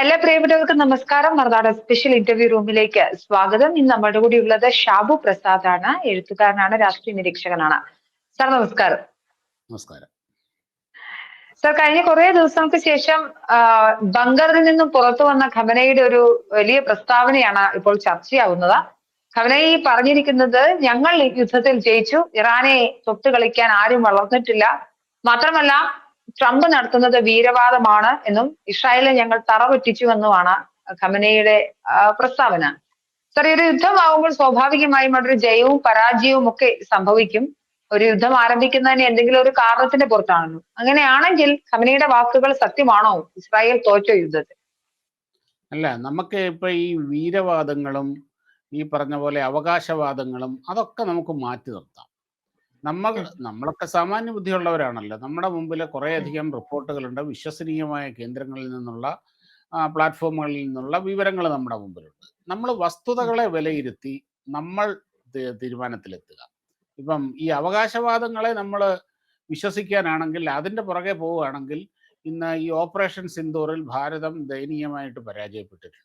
എല്ലാ പ്രിയപ്പെട്ടവർക്കും നമസ്കാരം. മറുനാട് സ്പെഷ്യൽ ഇന്റർവ്യൂ റൂമിലേക്ക് സ്വാഗതം. ഇന്ന് നമ്മുടെ കൂടി ഉള്ളത് ഷാബു പ്രസാദ് ആണ് എഴുത്തുകാരനാണ് രാഷ്ട്രീയ നിരീക്ഷകനാണ്. സാർ നമസ്കാരം. നമസ്കാരം. സാർ കഴിഞ്ഞ കുറെ ദിവസങ്ങൾക്ക് ശേഷം ബങ്കറിൽ നിന്നും പുറത്തു വന്ന ഖമനയുടെ ഒരു വലിയ പ്രസ്താവനയാണ് ഇപ്പോൾ ചർച്ചയാവുന്നത്. ഖമനയി പറഞ്ഞിരിക്കുന്നത് ഞങ്ങൾ യുദ്ധത്തിൽ ജയിച്ചു. ഇറാനെ തൊട്ട് കളിക്കാൻ ആരും വളർന്നിട്ടില്ല. മാത്രമല്ല ട്രംപ് നടത്തുന്നത് വീരവാദമാണ് എന്നും ഇസ്രായേലിനെ ഞങ്ങൾ തറപറ്റിച്ചു എന്നുമാണ് ഖമനയുടെ പ്രസ്താവന. സാർ ഒരു യുദ്ധമാകുമ്പോൾ സ്വാഭാവികമായും അവിടെ ജയവും പരാജയവും ഒക്കെ സംഭവിക്കും. ഒരു യുദ്ധം ആരംഭിക്കുന്നതിന് എന്തെങ്കിലും ഒരു കാരണത്തിന്റെ പുറത്താണല്ലോ അങ്ങനെയാണെങ്കിൽ ഖമനയുടെ വാക്കുകൾ സത്യമാണോ? ഇസ്രായേൽ തോറ്റോ യുദ്ധത്തിൽ. അല്ല നമുക്ക് ഇപ്പൊ ഈ വീരവാദങ്ങളും ഈ പറഞ്ഞ പോലെ അവകാശവാദങ്ങളും അതൊക്കെ നമുക്ക് മാറ്റി നിർത്താം. നമ്മൾ നമ്മളൊക്കെ സാമാന്യ ബുദ്ധിയുള്ളവരാണല്ലോ. നമ്മുടെ മുമ്പിൽ കുറേയധികം റിപ്പോർട്ടുകളുണ്ട്. വിശ്വസനീയമായ കേന്ദ്രങ്ങളിൽ നിന്നുള്ള പ്ലാറ്റ്ഫോമുകളിൽ നിന്നുള്ള വിവരങ്ങൾ നമ്മുടെ മുമ്പിലുണ്ട്. നമ്മൾ വസ്തുതകളെ വിലയിരുത്തി നമ്മൾ തീരുമാനത്തിലെത്തുക. ഇപ്പം ഈ അവകാശവാദങ്ങളെ നമ്മൾ വിശ്വസിക്കാനാണെങ്കിൽ അതിന്റെ പുറകെ പോവുകയാണെങ്കിൽ ഇന്ന് ഈ ഓപ്പറേഷൻ സിന്ദൂറിൽ ഭാരതം ദയനീയമായിട്ട് പരാജയപ്പെട്ടിട്ടുണ്ട്.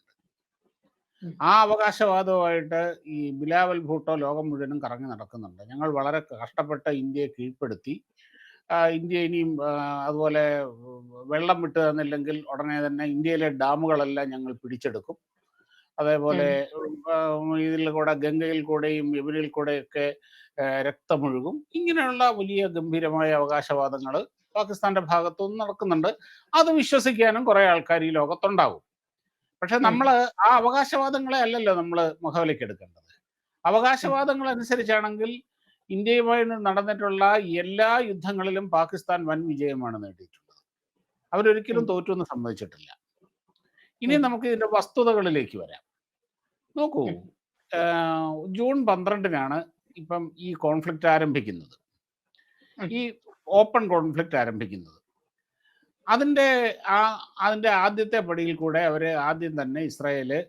ആ അവകാശവാദവുമായിട്ട് ഈ ബിലാവൽ ഭൂട്ടോ ലോകം മുഴുവനും കറങ്ങി നടക്കുന്നുണ്ട്. ഞങ്ങൾ വളരെ കഷ്ടപ്പെട്ട ഇന്ത്യയെ കീഴ്പ്പെടുത്തി. ഇന്ത്യ ഇനിയും അതുപോലെ വെള്ളം വിട്ടു തന്നില്ലെങ്കിൽ ഉടനെ തന്നെ ഇന്ത്യയിലെ ഡാമുകളെല്ലാം ഞങ്ങൾ പിടിച്ചെടുക്കും. അതേപോലെ ഇതിൽ കൂടെ ഗംഗയിൽ കൂടെയും യമുനയിൽ കൂടെയൊക്കെ രക്തമൊഴുകും. ഇങ്ങനെയുള്ള വലിയ ഗംഭീരമായ അവകാശവാദങ്ങൾ പാകിസ്ഥാന്റെ ഭാഗത്തുനിന്ന് നടക്കുന്നുണ്ട്. അത് വിശ്വസിക്കാനും കുറെ ആൾക്കാർ ഈ ലോകത്തുണ്ടാവും. പക്ഷെ നമ്മൾ ആ അവകാശവാദങ്ങളെ അല്ലല്ലോ നമ്മൾ മുഖവിലേക്ക് എടുക്കേണ്ടത്. അവകാശവാദങ്ങൾ അനുസരിച്ചാണെങ്കിൽ ഇന്ത്യയുമായി നടന്നിട്ടുള്ള എല്ലാ യുദ്ധങ്ങളിലും പാകിസ്ഥാൻ വൻ വിജയമാണ് നേടിയിട്ടുള്ളത്. അവരൊരിക്കലും തോറ്റൊന്നും തോറ്റു സമ്മതിച്ചിട്ടില്ല. ഇനി നമുക്ക് ഇതിന്റെ വസ്തുതകളിലേക്ക് വരാം. നോക്കൂ ജൂൺ പന്ത്രണ്ടിനാണ് ഇപ്പം ഈ കോൺഫ്ലിക്റ്റ് ആരംഭിക്കുന്നത്. ഈ ഓപ്പൺ കോൺഫ്ലിക്റ്റ് ആരംഭിക്കുന്നത്. അതിന്റെ ആ അതിന്റെ ആദ്യത്തെ പടിയിൽ കൂടെ അവർ ആദ്യം തന്നെ ഇസ്രായേൽ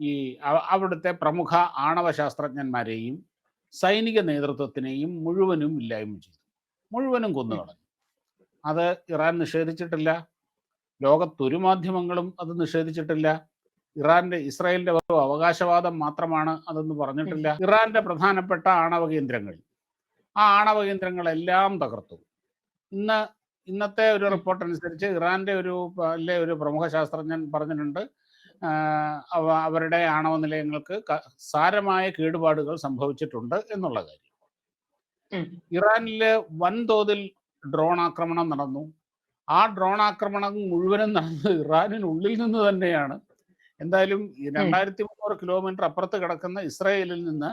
ഈ അവ- അവിടുത്തെ പ്രമുഖ ആണവ ശാസ്ത്രജ്ഞന്മാരെയും സൈനിക നേതൃത്വത്തിനെയും മുഴുവനും ഇല്ലായ്മ ചെയ്തു. മുഴുവനും കൊന്നു കളഞ്ഞു. അത് ഇറാൻ നിഷേധിച്ചിട്ടില്ല. ലോകത്തൊരു മാധ്യമങ്ങളും അത് നിഷേധിച്ചിട്ടില്ല. ഇറാന്റെ ഇസ്രായേലിന്റെ ഒരു അവകാശവാദം മാത്രമാണ് അതെന്ന് പറഞ്ഞിട്ടില്ല. ഇറാന്റെ പ്രധാനപ്പെട്ട ആണവ കേന്ദ്രങ്ങൾ ആ ആണവ കേന്ദ്രങ്ങളെല്ലാം തകർത്തു. ഇന്ന് ഇന്നത്തെ ഒരു റിപ്പോർട്ട് അനുസരിച്ച് ഇറാന്റെ ഒരു ഒരു പ്രമുഖ ശാസ്ത്രജ്ഞൻ പറഞ്ഞിട്ടുണ്ട്. അവരുടെ ആണവ നിലയങ്ങൾക്ക് സാരമായ കേടുപാടുകൾ സംഭവിച്ചിട്ടുണ്ട് എന്നുള്ള കാര്യം. ഇറാനിലെ വൻതോതിൽ ഡ്രോൺ ആക്രമണം നടന്നു. ആ ഡ്രോൺ ആക്രമണം മുഴുവനും നടന്നത് ഇറാനിനുള്ളിൽ നിന്ന് തന്നെയാണ്. എന്തായാലും രണ്ടായിരത്തി മുന്നൂറ് കിലോമീറ്റർ അപ്പുറത്ത് കിടക്കുന്ന ഇസ്രായേലിൽ നിന്ന്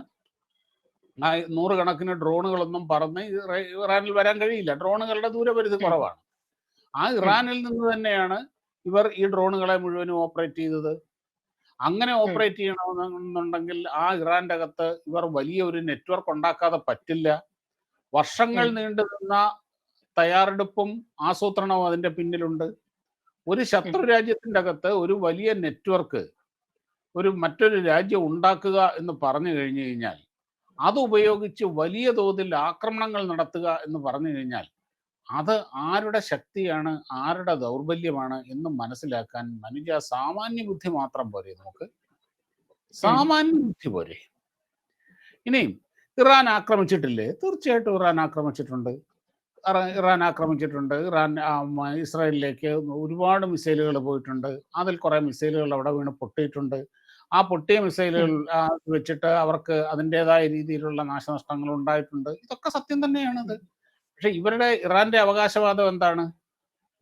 നൂറുകണക്കിന് ഡ്രോണുകളൊന്നും പറന്ന് ഇറാനിൽ വരാൻ കഴിയില്ല. ഡ്രോണുകളുടെ ദൂരപരിധി കുറവാണ്. ആ ഇറാനിൽ നിന്ന് തന്നെയാണ് ഇവർ ഈ ഡ്രോണുകളെ മുഴുവനും ഓപ്പറേറ്റ് ചെയ്തത്. അങ്ങനെ ഓപ്പറേറ്റ് ചെയ്യണമെന്നുണ്ടെങ്കിൽ ആ ഇറാന്റെ അകത്ത് ഇവർ വലിയ ഒരു നെറ്റ്വർക്ക് ഉണ്ടാക്കാതെ പറ്റില്ല. വർഷങ്ങൾ. നീണ്ടു നിന്ന തയ്യാറെടുപ്പും ആസൂത്രണവും അതിന്റെ പിന്നിലുണ്ട്. ഒരു ശത്രു രാജ്യത്തിന്റെ അകത്ത് ഒരു വലിയ നെറ്റ്വർക്ക് ഒരു മറ്റൊരു രാജ്യം ഉണ്ടാക്കുക എന്ന് പറഞ്ഞു കഴിഞ്ഞു കഴിഞ്ഞാൽ അത് ഉപയോഗിച്ച് വലിയ തോതിൽ ആക്രമണങ്ങൾ നടത്തുക എന്ന് പറഞ്ഞു കഴിഞ്ഞാൽ അത് ആരുടെ ശക്തിയാണ് ആരുടെ ദൗർബല്യമാണ് എന്ന് മനസ്സിലാക്കാൻ മനുജ സാമാന്യ ബുദ്ധി മാത്രം പോരെ നമുക്ക്. സാമാന്യ ബുദ്ധി പോരെ. ഇനിയും ഇറാൻ ആക്രമിച്ചിട്ടില്ലേ? തീർച്ചയായിട്ടും ഇറാൻ ആക്രമിച്ചിട്ടുണ്ട്. ഇറ- ഇറാൻ ആക്രമിച്ചിട്ടുണ്ട്. ഇറാൻ ഇസ്രായേലിലേക്ക് ഒരുപാട് മിസൈലുകൾ പോയിട്ടുണ്ട്. അതിൽ കുറെ മിസൈലുകൾ അവിടെ വീണ് പൊട്ടിയിട്ടുണ്ട്. ആ പൊട്ടിയ മിസൈലുകൾ വെച്ചിട്ട് അവർക്ക് അതിന്റെതായ രീതിയിലുള്ള നാശനഷ്ടങ്ങൾ ഉണ്ടായിട്ടുണ്ട്. ഇതൊക്കെ സത്യം തന്നെയാണത്. പക്ഷെ ഇവരുടെ ഇറാന്റെ അവകാശവാദം എന്താണ്?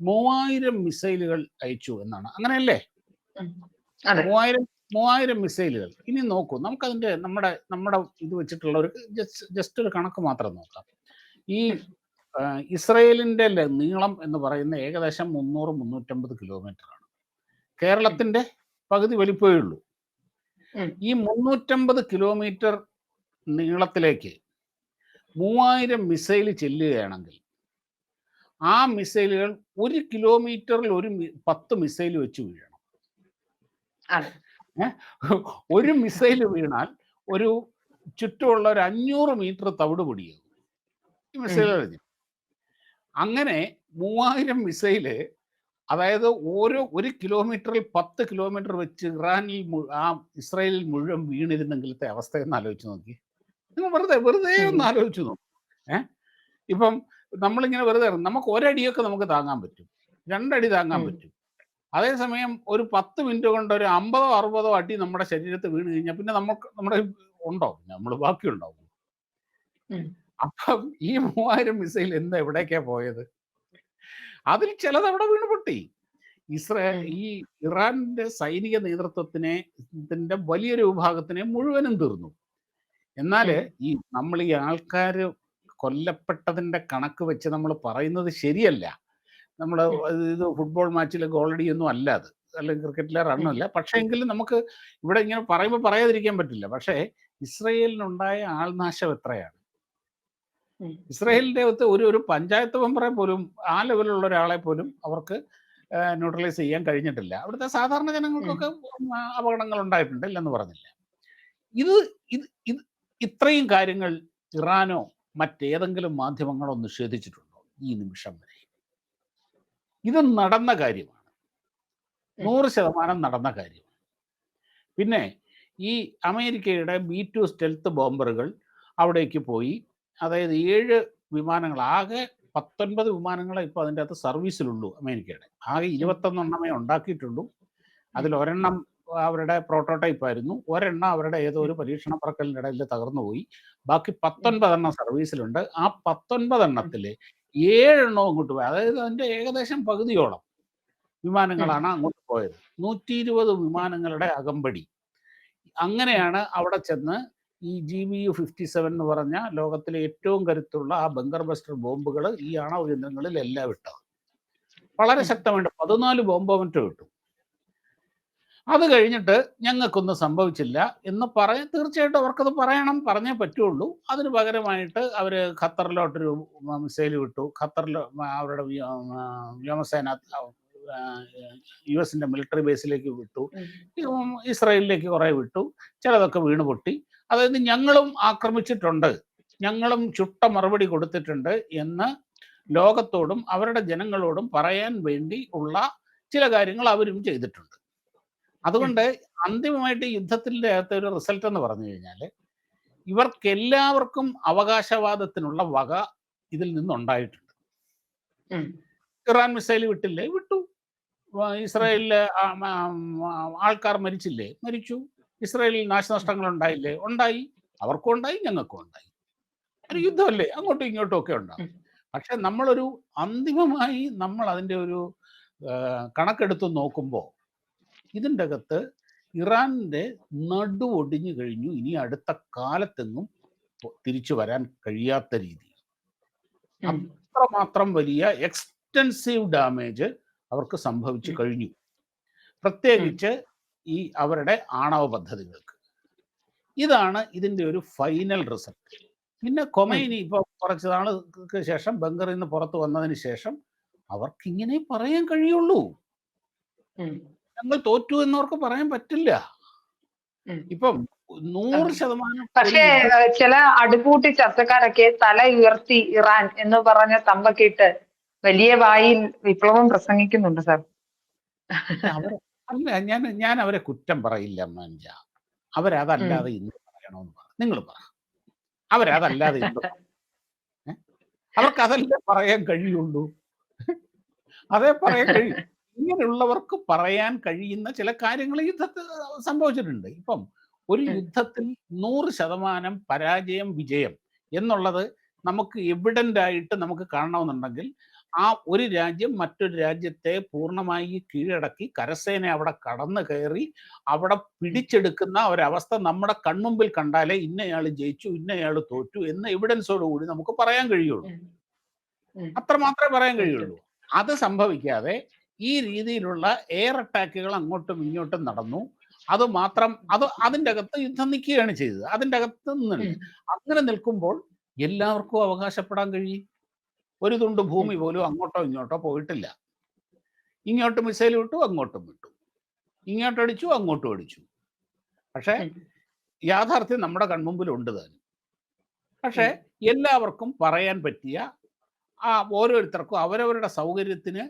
മൂവായിരം മിസൈലുകൾ അയച്ചു എന്നാണ്. അങ്ങനെയല്ലേ? മൂവായിരം മൂവായിരം മിസൈലുകൾ. ഇനി നോക്കൂ നമുക്കതിന്റെ നമ്മുടെ നമ്മുടെ ഇത് വെച്ചിട്ടുള്ള ഒരു ജസ്റ്റ് ജസ്റ്റ് ഒരു കണക്ക് മാത്രം നോക്കാം. ഈ ഇസ്രയേലിന്റെ നീളം എന്ന് പറയുന്ന ഏകദേശം മുന്നൂറ് മുന്നൂറ്റമ്പത് കിലോമീറ്റർ ആണ് കേരളത്തിന്റെ പകുതി വലിപ്പമേ ഉള്ളൂ. ഈ മുന്നൂറ്റമ്പത് കിലോമീറ്റർ നീളത്തിലേക്ക് മൂവായിരം മിസൈൽ ചെല്ലുകയാണെങ്കിൽ ആ മിസൈലുകൾ ഒരു കിലോമീറ്ററിൽ ഒരു പത്ത് മിസൈൽ വെച്ച് വീഴണം. ഒരു മിസൈൽ വീണാൽ ഒരു ചുറ്റുമുള്ള ഒരു അഞ്ഞൂറ് മീറ്റർ തവിട് പൊടിയാകും. എറിഞ്ഞു അങ്ങനെ മൂവായിരം മിസൈൽ അതായത് ഓരോ ഒരു കിലോമീറ്ററിൽ പത്ത് കിലോമീറ്റർ വെച്ച് ഇറാനിൽ ആ ഇസ്രായേലിൽ മുഴുവൻ വീണിരുന്നെങ്കിലത്തെ അവസ്ഥ ഒന്ന് ആലോചിച്ച് നോക്കി. നിങ്ങൾ വെറുതെ വെറുതെ ഒന്ന്. ആലോചിച്ച് നോക്കും. ഏഹ് ഇപ്പം നമ്മളിങ്ങനെ വെറുതെ. നമുക്ക് ഒരടിയൊക്കെ നമുക്ക് താങ്ങാൻ പറ്റും. രണ്ടടി താങ്ങാൻ. പറ്റും. അതേസമയം ഒരു പത്ത് മിനിറ്റ് കൊണ്ട് ഒരു അമ്പതോ അറുപതോ അടി നമ്മുടെ ശരീരത്തിൽ വീണ് കഴിഞ്ഞാൽ പിന്നെ നമുക്ക് നമ്മുടെ ഉണ്ടോ? നമ്മൾ ബാക്കി ഉണ്ടാവും അപ്പം ഈ മൂവായിരം മിസൈൽ എന്താ എവിടേക്കാ പോയത്? അതിൽ ചിലത് അവിടെ വീണ് പൊട്ടി. ഇസ്രായേൽ ഈ ഇറാന്റെ സൈനിക നേതൃത്വത്തിനെ ഇതിന്റെ വലിയൊരു വിഭാഗത്തിനെ മുഴുവനും തീർന്നു. എന്നാൽ ഈ നമ്മൾ ഈ ആൾക്കാർ കൊല്ലപ്പെട്ടതിന്റെ കണക്ക് വെച്ച് നമ്മൾ പറയുന്നത് ശരിയല്ല. നമ്മൾ ഇത് ഫുട്ബോൾ മാച്ചിൽ ഗോളടിയൊന്നും അല്ല അത്. അല്ലെങ്കിൽ ക്രിക്കറ്റിലെ റണ്ണല്ല പക്ഷേ എങ്കിലും നമുക്ക് ഇവിടെ ഇങ്ങനെ പറയുമ്പോൾ പറയാതിരിക്കാൻ പറ്റില്ല. പക്ഷേ ഇസ്രയേലിനുണ്ടായ ആൾനാശം എത്രയാണ്. ഇസ്രയേലിന്റെ അകത്ത് ഒരു ഒരു പഞ്ചായത്ത് മെമ്പറെ പോലും ആ ലെവലിലുള്ള ഒരാളെ പോലും അവർക്ക് ന്യൂട്രലൈസ് ചെയ്യാൻ കഴിഞ്ഞിട്ടില്ല. അവിടുത്തെ സാധാരണ ജനങ്ങൾക്കൊക്കെ അപകടങ്ങൾ ഉണ്ടായിട്ടുണ്ട് ഇല്ലെന്ന് പറഞ്ഞില്ല. ഇത് ഇത് ഇത് ഇത്രയും കാര്യങ്ങൾ ഇറാനോ മറ്റേതെങ്കിലും മാധ്യമങ്ങളോ നിഷേധിച്ചിട്ടുണ്ടോ ഈ നിമിഷം വരെ? ഇത് നടന്ന കാര്യമാണ്. നൂറ് ശതമാനം നടന്ന കാര്യമാണ്. പിന്നെ ഈ അമേരിക്കയുടെ ബി ടു സ്റ്റെൽത്ത് ബോംബറുകൾ അവിടേക്ക് പോയി അതായത് ഏഴ് വിമാനങ്ങൾ ആകെ പത്തൊൻപത് വിമാനങ്ങളെ ഇപ്പോൾ അതിന്റെ അകത്ത് സർവീസിലുള്ളൂ അമേരിക്കയുടെ. ആകെ ഇരുപത്തൊന്നെണ്ണമേ ഉണ്ടാക്കിയിട്ടുള്ളൂ. അതിൽ ഒരെണ്ണം അവരുടെ പ്രോട്ടോടൈപ്പ് ആയിരുന്നു ഒരെണ്ണം അവരുടെ ഏതോ ഒരു പരീക്ഷണ പറക്കലിന്റെ ഇടയിൽ തകർന്നുപോയി. ബാക്കി പത്തൊൻപതെണ്ണം സർവീസിലുണ്ട്. ആ പത്തൊൻപതെണ്ണത്തിൽ ഏഴെണ്ണവും അങ്ങോട്ട് പോയി. അതായത് അതിന്റെ ഏകദേശം പകുതിയോളം വിമാനങ്ങളാണ് അങ്ങോട്ട് പോയത്. നൂറ്റി ഇരുപത് വിമാനങ്ങളുടെ അകമ്പടി. അങ്ങനെയാണ് അവിടെ ചെന്ന് ഈ G B U fifty seven എന്ന് പറഞ്ഞ ലോകത്തിലെ ഏറ്റവും കരുത്തുള്ള ആ ബങ്കർ ബസ്റ്റർ ബോംബുകൾ ഈ ആണവ കേന്ദ്രങ്ങളിൽ എല്ലാം ഇട്ടത്. വളരെ. ശക്തമായിട്ട് പതിനാല് ബോംബ് അവന്റ് കിട്ടും അത് കഴിഞ്ഞിട്ട് ഞങ്ങൾക്കൊന്നും സംഭവിച്ചില്ല എന്ന് പറയ തീർച്ചയായിട്ടും അവർക്കത് പറയണം പറഞ്ഞേ പറ്റുള്ളൂ. അതിന് പകരമായിട്ട് അവർ ഖത്തറിലോട്ടൊരു മിസൈൽ വിട്ടു. ഖത്തറിൽ അവരുടെ വ്യോമസേന യു എസിന്റെ മിലിറ്ററി ബേസിലേക്ക് വിട്ടു. ഇസ്രായേലിലേക്ക് കുറെ വിട്ടു. ചിലതൊക്കെ വീണ് പൊട്ടി അതായത് ഞങ്ങളും ആക്രമിച്ചിട്ടുണ്ട് ഞങ്ങളും ചുട്ട മറുപടി കൊടുത്തിട്ടുണ്ട് എന്ന് ലോകത്തോടും അവരുടെ ജനങ്ങളോടും പറയാൻ വേണ്ടി ഉള്ള ചില കാര്യങ്ങൾ അവരും ചെയ്തിട്ടുണ്ട്. അതുകൊണ്ട് അന്തിമമായിട്ട് യുദ്ധത്തിന്റെ അകത്തെ ഒരു റിസൾട്ട് എന്ന് പറഞ്ഞു കഴിഞ്ഞാൽ ഇവർക്കെല്ലാവർക്കും അവകാശവാദത്തിനുള്ള വക ഇതിൽ നിന്നുണ്ടായിട്ടുണ്ട്. Iran missile വിട്ടില്ലേ? വിട്ടു. ഇസ്രായേലിലെ ആൾക്കാർ മരിച്ചില്ലേ? മരിച്ചു. ഇസ്രായേലിൽ നാശനഷ്ടങ്ങൾ ഉണ്ടായില്ലേ? ഉണ്ടായി. അവർക്കും ഉണ്ടായി ഞങ്ങൾക്കും ഉണ്ടായി. ഒരു യുദ്ധമല്ലേ? അങ്ങോട്ടും ഇങ്ങോട്ടും ഒക്കെ ഉണ്ടാകും. പക്ഷെ നമ്മളൊരു അന്തിമമായി നമ്മൾ അതിന്റെ ഒരു കണക്കെടുത്ത് നോക്കുമ്പോൾ ഇതിന്റെ അകത്ത് ഇറാനിന്റെ നടു ഒടിഞ്ഞു കഴിഞ്ഞു. ഇനി അടുത്ത കാലത്തെങ്ങും തിരിച്ചു വരാൻ കഴിയാത്ത രീതി. അത്രമാത്രം വലിയ എക്സ്റ്റൻസീവ് ഡാമേജ് അവർക്ക് സംഭവിച്ചു കഴിഞ്ഞു. പ്രത്യേകിച്ച് ഈ അവരുടെ ആണവ പദ്ധതികൾക്ക്. ഇതാണ് ഇതിന്റെ ഒരു ഫൈനൽ റിസൾട്ട് പിന്നെ കൊമൈനി ഇപ്പോൾ കുറച്ച് നാൾക്ക് ശേഷം ബംഗറിൽ നിന്ന് പുറത്തു വന്നതിന് ശേഷം അവർക്ക് ഇങ്ങനെ പറയാൻ കഴിയുള്ളൂ. ഞങ്ങൾ തോറ്റു എന്നവർക്ക് പറയാൻ പറ്റില്ല. ഇപ്പം നൂറ് ശതമാനം പക്ഷേ ചില അടുക്കൂട്ടി ചർച്ചക്കാരൊക്കെ തല ഉയർത്തി ഇറാൻ എന്ന് പറഞ്ഞ തമ്പക്കിട്ട് വലിയ വായിൽ വിപ്ലവം പ്രസംഗിക്കുന്നുണ്ട് സാർ. അല്ല ഞാൻ ഞാൻ അവരെ കുറ്റം പറയില്ല മഞ്ജ അവരതല്ലാതെ ഇന്ന് പറയണമെന്ന് പറ. നിങ്ങൾ പറ. അവരതല്ലാതെ ഇന്ന്? അവർക്ക് അതല്ലേ പറയാൻ കഴിയുള്ളൂ? അതേ പറയാൻ കഴിയും ഇങ്ങനെയുള്ളവർക്ക് പറയാൻ കഴിയുന്ന ചില കാര്യങ്ങൾ യുദ്ധത്തിൽ സംഭവിച്ചിട്ടുണ്ട്. ഇപ്പം ഒരു യുദ്ധത്തിൽ നൂറ് ശതമാനം പരാജയം വിജയം എന്നുള്ളത് നമുക്ക് എവിഡന്റ് ആയിട്ട് നമുക്ക് കാണണമെന്നുണ്ടെങ്കിൽ ആ ഒരു രാജ്യം മറ്റൊരു രാജ്യത്തെ പൂർണമായി കീഴടക്കി കരസേന അവിടെ കടന്നു കയറി അവിടെ പിടിച്ചെടുക്കുന്ന ഒരവസ്ഥ നമ്മുടെ കൺമുമ്പിൽ കണ്ടാലേ ഇന്നയാൾ ജയിച്ചു ഇന്നയാൾ തോറ്റു എന്ന എവിഡൻസോടുകൂടി നമുക്ക് പറയാൻ കഴിയുള്ളൂ. ഉം. ഉം. അത്ര മാത്രമേ പറയാൻ കഴിയുള്ളൂ. അത് സംഭവിക്കാതെ ഈ രീതിയിലുള്ള എയർ അറ്റാക്കുകൾ അങ്ങോട്ടും ഇങ്ങോട്ടും നടന്നു. അത് മാത്രം അത് അതിന്റെ അകത്ത് യുദ്ധം നിൽക്കുകയാണ് ചെയ്തത്. അതിന്റെ അകത്ത് നിന്നുണ്ട് അങ്ങനെ നിൽക്കുമ്പോൾ എല്ലാവർക്കും അവകാശപ്പെടാൻ കഴിയും. ഒരു തുണ്ട് ഭൂമി പോലും അങ്ങോട്ടോ ഇങ്ങോട്ടോ പോയിട്ടില്ല. ഇങ്ങോട്ട് മിസൈൽ വിട്ടു അങ്ങോട്ടും വിട്ടു. ഇങ്ങോട്ട് അടിച്ചു അങ്ങോട്ടും അടിച്ചു. പക്ഷേ യാഥാർത്ഥ്യം നമ്മുടെ കൺമുമ്പിലുണ്ട് താനും പക്ഷേ എല്ലാവർക്കും പറയാൻ പറ്റിയ ആ ഓരോരുത്തർക്കും അവരവരുടെ സൗകര്യത്തിന്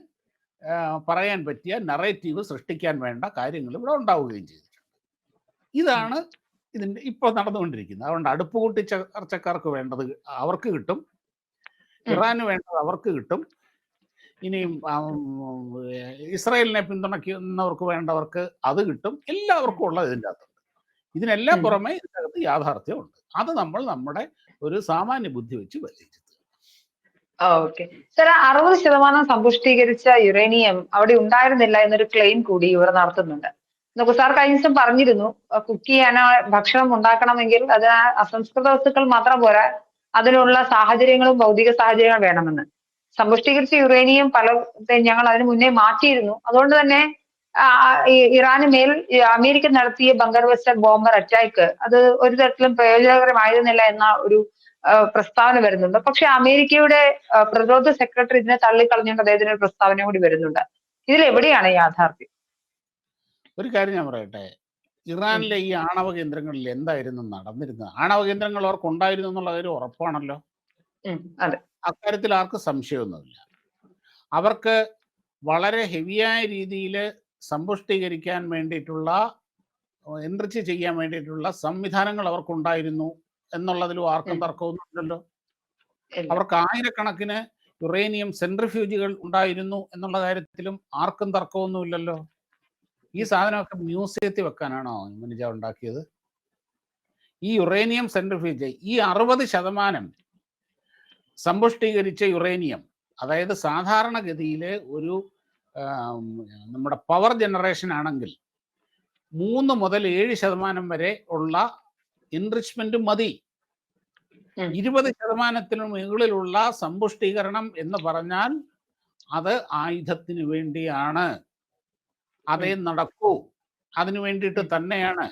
പറയാൻ പറ്റിയ നറേറ്റീവ് സൃഷ്ടിക്കാൻ വേണ്ട കാര്യങ്ങൾ ഇവിടെ ഉണ്ടാവുകയും ചെയ്തിട്ടുണ്ട്. ഇതാണ് ഇതിന്റെ ഇപ്പോൾ നടന്നുകൊണ്ടിരിക്കുന്നത്. അതുകൊണ്ട് അടുപ്പ് കൂട്ടി ചർച്ചക്കാർക്ക് വേണ്ടത് അവർക്ക് കിട്ടും. ഇറാന് വേണ്ടത് അവർക്ക് കിട്ടും. ഇനിയും ഇസ്രായേലിനെ പിന്തുണയ്ക്കുന്നവർക്ക് വേണ്ടവർക്ക് അത് കിട്ടും. എല്ലാവർക്കും ഉള്ളത് ഇതിന്റെ അകത്തുണ്ട്. ഇതിനെല്ലാം. പുറമെ ഇതിനകത്ത് യാഥാർത്ഥ്യമുണ്ട്. അത് നമ്മൾ നമ്മുടെ ഒരു സാമാന്യ ബുദ്ധി വെച്ച് ഓക്കെ. സാർ അറുപത് ശതമാനം സമ്പുഷ്ടീകരിച്ച യുറേനിയം അവിടെ ഉണ്ടായിരുന്നില്ല എന്നൊരു ക്ലെയിം കൂടി ഇവർ നടത്തുന്നുണ്ട്. നോക്കൂ സാർ കഴിഞ്ഞ ദിവസം പറഞ്ഞിരുന്നു കുക്ക് ചെയ്യാനോ ഭക്ഷണം ഉണ്ടാക്കണമെങ്കിൽ അത് അസംസ്കൃത വസ്തുക്കൾ മാത്രം പോരാ അതിനുള്ള സാഹചര്യങ്ങളും ഭൗതിക സാഹചര്യങ്ങളും വേണമെന്ന്. സമ്പുഷ്ടീകരിച്ച യുറേനിയം പല ഞങ്ങൾ അതിന് മുന്നേ മാറ്റിയിരുന്നു. അതുകൊണ്ട് തന്നെ ഇറാന് മേൽ അമേരിക്ക നടത്തിയ ബങ്കർ ബോംബർ അറ്റാക്ക് അത് ഒരു തരത്തിലും പ്രയോജനകരമായിരുന്നില്ല എന്ന ഒരു പ്രസ്താവന വരുന്നുണ്ട്. പക്ഷെ അമേരിക്കയുടെ പ്രതിരോധ സെക്രട്ടറി ഇതിനെ തള്ളിക്കളഞ്ഞുകൊണ്ട് അദ്ദേഹത്തിന് ഒരു പ്രസ്താവന കൂടി വരുന്നുണ്ട്. ഇതിൽ എവിടെയാണ് യാഥാർത്ഥ്യം? ഒരു കാര്യം ഞാൻ പറയട്ടെ. ഇറാനിലെ ഈ ആണവ കേന്ദ്രങ്ങളിൽ എന്തായിരുന്നു നടന്നിരുന്നത്? ആണവ കേന്ദ്രങ്ങൾ അവർക്ക് ഉണ്ടായിരുന്നു എന്നുള്ള കാര്യം ഉറപ്പാണല്ലോ. അക്കാര്യത്തിൽ ആർക്കും സംശയമൊന്നുമില്ല. അവർക്ക് വളരെ ഹെവിയായ രീതിയിൽ സമ്പുഷ്ടീകരിക്കാൻ വേണ്ടിയിട്ടുള്ള എൻറിച്ച് ചെയ്യാൻ വേണ്ടിയിട്ടുള്ള സംവിധാനങ്ങൾ അവർക്കുണ്ടായിരുന്നു എന്നുള്ളതിലും ആർക്കും. തർക്കമൊന്നുമില്ലല്ലോ അവർക്ക് ആയിരക്കണക്കിന് യുറേനിയം സെൻട്രിഫ്യൂജുകൾ ഉണ്ടായിരുന്നു എന്നുള്ള കാര്യത്തിലും ആർക്കും തർക്കമൊന്നുമില്ലല്ലോ. ഈ സാധനമൊക്കെ മ്യൂസിയത്തിൽ വെക്കാനാണോ മനുജ ഉണ്ടാക്കിയത്? ഈ യുറേനിയം സെൻട്രിഫ്യൂജ് ഈ അറുപത് ശതമാനം സമ്പുഷ്ടീകരിച്ച യുറേനിയം അതായത് സാധാരണഗതിയിൽ ഒരു നമ്മുടെ പവർ ജനറേഷൻ ആണെങ്കിൽ മൂന്ന് മുതൽ ഏഴ് ശതമാനം വരെ ഉള്ള എൻറിച്ച്മെന്റ് മതി. ഇരുപത് ശതമാനത്തിന് മുകളിലുള്ള സമ്പുഷ്ടീകരണം എന്ന് പറഞ്ഞാൽ അത് ആയുധത്തിന് വേണ്ടിയാണ്. അതേ നടക്കൂ. അതിനു വേണ്ടിയിട്ട് തന്നെയാണ്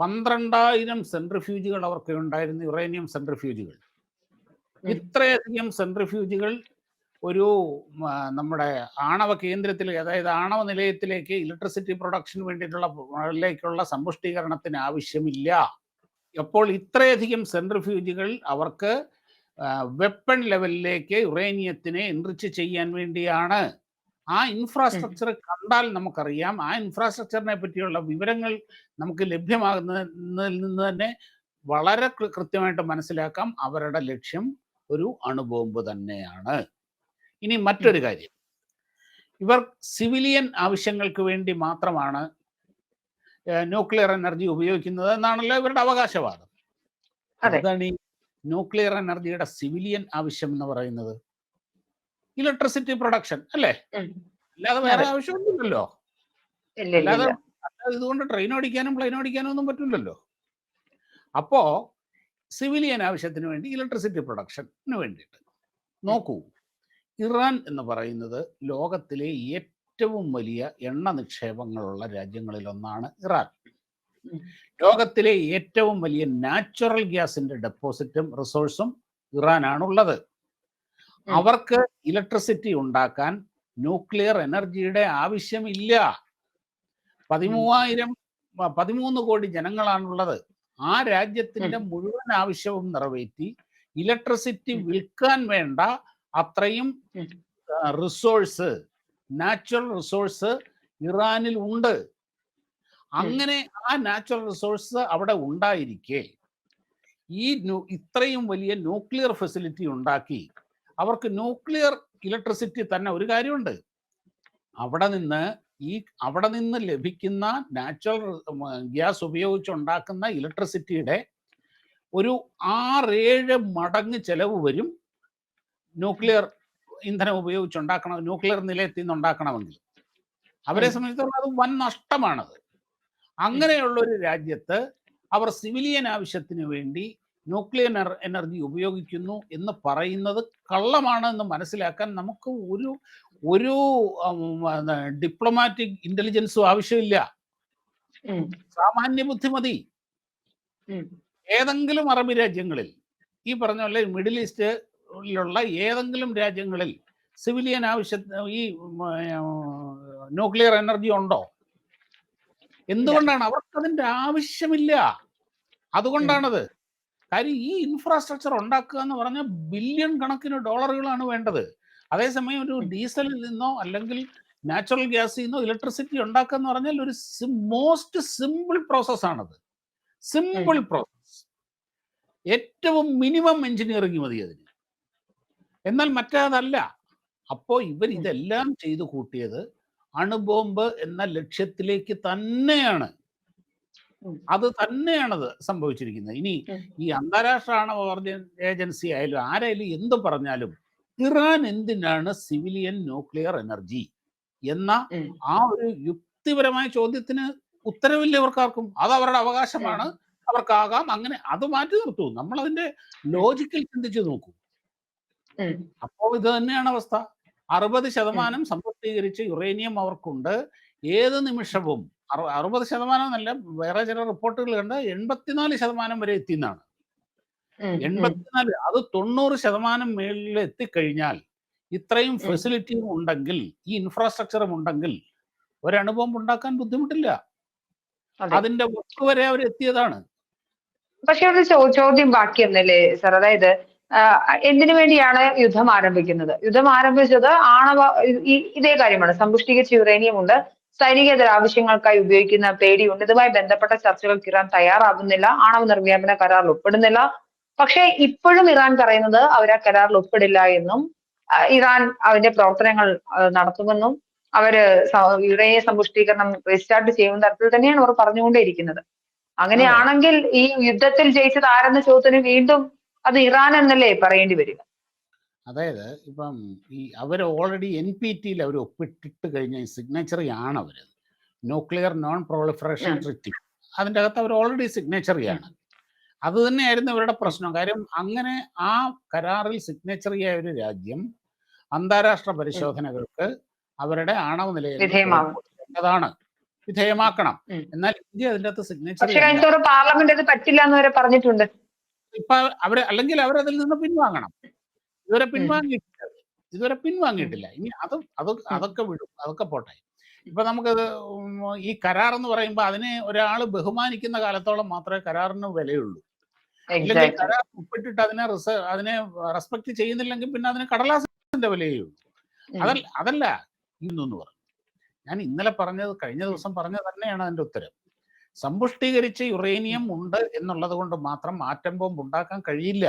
പന്ത്രണ്ടായിരം സെൻട്രിഫ്യൂജുകൾ അവർക്ക് ഉണ്ടായിരുന്നു യുറേനിയം സെൻട്രിഫ്യൂജുകൾ. ഇത്രയധികം സെൻട്രിഫ്യൂജുകൾ ഒരു നമ്മുടെ ആണവ കേന്ദ്രത്തിൽ അതായത് ആണവ നിലയത്തിലേക്ക് ഇലക്ട്രിസിറ്റി പ്രൊഡക്ഷന് വേണ്ടിയിട്ടുള്ള സമ്പുഷ്ടീകരണത്തിന് ആവശ്യമില്ല. എപ്പോൾ ഇത്രയധികം സെൻട്രിഫ്യൂജുകൾ അവർക്ക് വെപ്പൺ ലെവലിലേക്ക് യുറേനിയത്തിനെ എൻറിച്ച് ചെയ്യാൻ വേണ്ടിയാണ് ആ ഇൻഫ്രാസ്ട്രക്ചർ കണ്ടാൽ നമുക്കറിയാം. ആ ഇൻഫ്രാസ്ട്രക്ചറിനെ പറ്റിയുള്ള വിവരങ്ങൾ നമുക്ക് ലഭ്യമാകുന്നതിൽ നിന്ന് തന്നെ വളരെ കൃത്യമായിട്ട് മനസ്സിലാക്കാം. അവരുടെ ലക്ഷ്യം ഒരു അണുബോംബ് തന്നെയാണ്. ഇനി മറ്റൊരു കാര്യം. ഇവർ സിവിലിയൻ ആവശ്യങ്ങൾക്ക് വേണ്ടി മാത്രമാണ് ന്യൂക്ലിയർ എനർജി ഉപയോഗിക്കുന്നത് എന്നാണല്ലോ ഇവരുടെ അവകാശവാദം. അതാണ് ഈ ന്യൂക്ലിയർ എനർജിയുടെ സിവിലിയൻ ആവശ്യം എന്ന് പറയുന്നത്? ഇലക്ട്രിസിറ്റി പ്രൊഡക്ഷൻ അല്ലേ? അല്ലാതെ വേറെ. ആവശ്യമൊന്നുമില്ലല്ലോ. അല്ലാതെ ഇതുകൊണ്ട് ട്രെയിൻ ഓടിക്കാനും പ്ലെയിൻ ഓടിക്കാനും ഒന്നും പറ്റില്ലല്ലോ. അപ്പോ സിവിലിയൻ ആവശ്യത്തിന് വേണ്ടി ഇലക്ട്രിസിറ്റി പ്രൊഡക്ഷന് വേണ്ടിയിട്ട് നോക്കൂ. ഇറാൻ എന്ന് പറയുന്നത് ലോകത്തിലെ ഏറ്റവും വലിയ എണ്ണ നിക്ഷേപങ്ങളുള്ള രാജ്യങ്ങളിൽ ഒന്നാണ് ഇറാൻ ലോകത്തിലെ ഏറ്റവും വലിയ നാച്ചുറൽ ഗ്യാസിന്റെ ഡെപ്പോസിറ്റും റിസോഴ്സും ഇറാനാണുള്ളത്. അവർക്ക് ഇലക്ട്രിസിറ്റി ഉണ്ടാക്കാൻ ന്യൂക്ലിയർ എനർജിയുടെ ആവശ്യമില്ല. പതിമൂവായിരം പതിമൂന്ന് കോടി ജനങ്ങളാണുള്ളത്. ആ രാജ്യത്തിന്റെ മുഴുവൻ ആവശ്യവും നിറവേറ്റി ഇലക്ട്രിസിറ്റി വിൽക്കാൻ വേണ്ട അത്രയും റിസോഴ്സ് നാച്ചുറൽ റിസോഴ്സ് ഇറാനിൽ ഉണ്ട്. അങ്ങനെ ആ നാച്ചുറൽ റിസോഴ്സ് അവിടെ ഉണ്ടായിരിക്കെ. ഈ ഇത്രയും വലിയ ന്യൂക്ലിയർ ഫെസിലിറ്റി ഉണ്ടാക്കി അവർക്ക് ന്യൂക്ലിയർ ഇലക്ട്രിസിറ്റി തന്നെ ഒരു കാര്യമുണ്ട്. അവിടെ നിന്ന് ഈ അവിടെ നിന്ന് ലഭിക്കുന്ന നാച്ചുറൽ ഗ്യാസ് ഉപയോഗിച്ചുണ്ടാക്കുന്ന ഇലക്ട്രിസിറ്റിയുടെ ഒരു ആറേഴ് മടങ്ങ് ചെലവ് വരും ന്യൂക്ലിയർ ഇന്ധനം ഉപയോഗിച്ചുണ്ടാക്കണം ന്യൂക്ലിയർ നിലയത്തിൽ നിന്ന് ഉണ്ടാക്കണമെങ്കിൽ അവരെ സംബന്ധിച്ചിടത്തോളം അത് വൻ നഷ്ടമാണത്. അങ്ങനെയുള്ള ഒരു രാജ്യത്ത് അവർ സിവിലിയൻ ആവശ്യത്തിന് വേണ്ടി ന്യൂക്ലിയർ എനർജി ഉപയോഗിക്കുന്നു എന്ന് പറയുന്നത് കള്ളമാണ് എന്ന് മനസ്സിലാക്കാൻ നമുക്ക് ഒരു ഒരു ഡിപ്ലോമാറ്റിക് ഇന്റലിജൻസും ആവശ്യമില്ല. സാമാന്യ ബുദ്ധി മതി ഏതെങ്കിലും അറബി രാജ്യങ്ങളിൽ ഈ പറഞ്ഞ പോലെ മിഡിൽ ഈസ്റ്റിലുള്ള ഏതെങ്കിലും രാജ്യങ്ങളിൽ സിവിലിയൻ ആവശ്യ ഈ ന്യൂക്ലിയർ എനർജി ഉണ്ടോ? എന്തുകൊണ്ടാണ്? അവർക്ക് അതിന്റെ ആവശ്യമില്ല അതുകൊണ്ടാണത്. കാര്യം ഈ ഇൻഫ്രാസ്ട്രക്ചർ ഉണ്ടാക്കുക എന്ന് പറഞ്ഞാൽ ബില്യൺ കണക്കിന് ഡോളറുകളാണ് വേണ്ടത്. അതേസമയം ഒരു ഡീസലിൽ നിന്നോ അല്ലെങ്കിൽ നാച്ചുറൽ ഗ്യാസിൽ നിന്നോ ഇലക്ട്രിസിറ്റി ഉണ്ടാക്കുക എന്ന് പറഞ്ഞാൽ ഒരു മോസ്റ്റ് സിമ്പിൾ പ്രോസസ്സാണത് സിമ്പിൾ പ്രോസസ് ഏറ്റവും മിനിമം എഞ്ചിനീയറിംഗ് മതി അതിന്. എന്നാൽ മറ്റേതല്ല. അപ്പോ ഇവർ ഇതെല്ലാം ചെയ്തു കൂട്ടിയത് അണുബോംബ് എന്ന ലക്ഷ്യത്തിലേക്ക് തന്നെയാണ്. അത് തന്നെയാണത് സംഭവിച്ചിരിക്കുന്നത്. ഇനി ഈ അന്താരാഷ്ട്ര ആണവ ഏജൻസി ആയാലും ആരായാലും എന്ത് പറഞ്ഞാലും ഇറാൻ എന്തിനാണ് സിവിലിയൻ ന്യൂക്ലിയർ എനർജി എന്ന ആ ഒരു യുക്തിപരമായ ചോദ്യത്തിന് ഉത്തരവില്ല ഇവർക്കാർക്കും. അത് അവരുടെ അവകാശമാണ്. അവർക്കാകാം. അങ്ങനെ അത് മാറ്റി നിർത്തൂ. നമ്മൾ അതിന്റെ ലോജിക്കൽ ചിന്തിച്ചു നോക്കൂ. അപ്പോ അപ്പോൾ ഇത് തന്നെയാണ് അവസ്ഥ. അറുപത് ശതമാനം സമ്പുഷ്ടീകരിച്ച യുറേനിയം അവർക്കുണ്ട്. ഏത് നിമിഷവും അറുപത് ശതമാനം എന്നല്ല വേറെ ചില റിപ്പോർട്ടുകൾ കണ്ട് എൺപത്തിനാല് ശതമാനം വരെ എത്തിയെന്നാണ്. എൺപത്തിനാല് അത് തൊണ്ണൂറ് ശതമാനം മേളിൽ എത്തിക്കഴിഞ്ഞാൽ ഇത്രയും ഫെസിലിറ്റിയും ഉണ്ടെങ്കിൽ ഈ ഇൻഫ്രാസ്ട്രക്ചറും ഉണ്ടെങ്കിൽ ഒരു അണുബോംബ് ഉണ്ടാക്കാൻ ബുദ്ധിമുട്ടില്ല. അതെ. അതിന്റെ വർക്ക് വരെ അവർ എത്തിയതാണ്. പക്ഷെ ഒരു ചോദ്യം ബാക്കിയെന്നല്ലേ സർ? അതായത് എന്തിനു വേണ്ടിയാണ് യുദ്ധം ആരംഭിക്കുന്നത്? യുദ്ധം ആരംഭിച്ചത് ആണവ ഈ- ഇതേ കാര്യമാണ്. സമ്പുഷ്ടീകരിച്ച യുറേനിയം ഉണ്ട്. സൈനികേതര ആവശ്യങ്ങൾക്കായി ഉപയോഗിക്കുന്ന പേടിയുണ്ട്. ഇതുമായി ബന്ധപ്പെട്ട ചർച്ചകൾക്ക് ഇറാൻ തയ്യാറാകുന്നില്ല. ആണവ നിർവ്യാപന കരാറിൽ ഒപ്പിടുന്നില്ല. പക്ഷേ ഇപ്പോഴും ഇറാൻ പറയുന്നത് അവർ ആ കരാറിൽ ഒപ്പിടില്ല എന്നും ഇറാൻ അതിന്റെ പ്രവർത്തനങ്ങൾ നടത്തുമെന്നും അവർ യുറേനിയ സമ്പുഷ്ടീകരണം റീസ്റ്റാർട്ട് ചെയ്യുന്ന തരത്തിൽ തന്നെയാണ് അവർ പറഞ്ഞുകൊണ്ടേയിരിക്കുന്നത്. അങ്ങനെയാണെങ്കിൽ ഈ യുദ്ധത്തിൽ ജയിച്ചത് ആരെന്ന ചോദ്യത്തിന് വീണ്ടും അത് ഇറാൻ എന്നല്ലേ പറയേണ്ടി വരിക? അതായത് ഇപ്പം ഈ അവർ ഓൾറെഡി എൻ പി ടിയിൽ അവർ ഒപ്പിട്ടിട്ട് കഴിഞ്ഞ സിഗ്നേച്ചറി ആണ് അവർ ന്യൂക്ലിയർ നോൺ പ്രോളിഫറേഷൻ. ട്രിറ്റി അതിന്റെ അകത്ത് അവർ ഓൾറെഡി സിഗ്നേച്ചറിയാണ് അത് തന്നെയായിരുന്നു ഇവരുടെ പ്രശ്നം. കാര്യം അങ്ങനെ ആ കരാറിൽ സിഗ്നേച്ചറിയായ ഒരു രാജ്യം അന്താരാഷ്ട്ര പരിശോധനകൾക്ക് അവരുടെ ആണവ. അതാണ് വിധേയമാക്കണം. എന്നാൽ ഇന്ത്യ അതിന്റെ അകത്ത് സിഗ്നേച്ചർ പാർലമെന്റ് അത് പറ്റില്ല എന്ന് വരെ പറഞ്ഞിട്ടുണ്ട്. ഇപ്പൊ അവർ അല്ലെങ്കിൽ അവരതിൽ നിന്ന് പിൻവാങ്ങണം. ഇതുവരെ പിൻവാങ്ങിയിട്ടില്ല. ഇതുവരെ പിൻവാങ്ങിയിട്ടില്ല. ഇനി അത് അത് അതൊക്കെ വിടും. അതൊക്കെ പോട്ടെ. ഇപ്പൊ നമുക്ക് ഈ കരാർ എന്ന് പറയുമ്പോൾ അതിനെ ഒരാൾ ബഹുമാനിക്കുന്ന കാലത്തോളം മാത്രമേ കരാറിന് വിലയുള്ളൂ. അല്ലെങ്കിൽ കരാർ ഒപ്പിട്ടിട്ട് അതിനെ അതിനെ റെസ്പെക്ട് ചെയ്യുന്നില്ലെങ്കിൽ പിന്നെ അതിന് കടലാസിന്റെ വിലയേ ഉള്ളൂ. അതല്ല അതല്ല ഇന്നു പറഞ്ഞു ഞാൻ ഇന്നലെ പറഞ്ഞത് കഴിഞ്ഞ ദിവസം പറഞ്ഞത് തന്നെയാണ് അതിന്റെ ഉത്തരം. സമ്പുഷ്ടീകരിച്ച യുറേനിയം ഉണ്ട് എന്നുള്ളത് കൊണ്ട് മാത്രം ആറ്റം ബോംബ് ഉണ്ടാക്കാൻ കഴിയില്ല.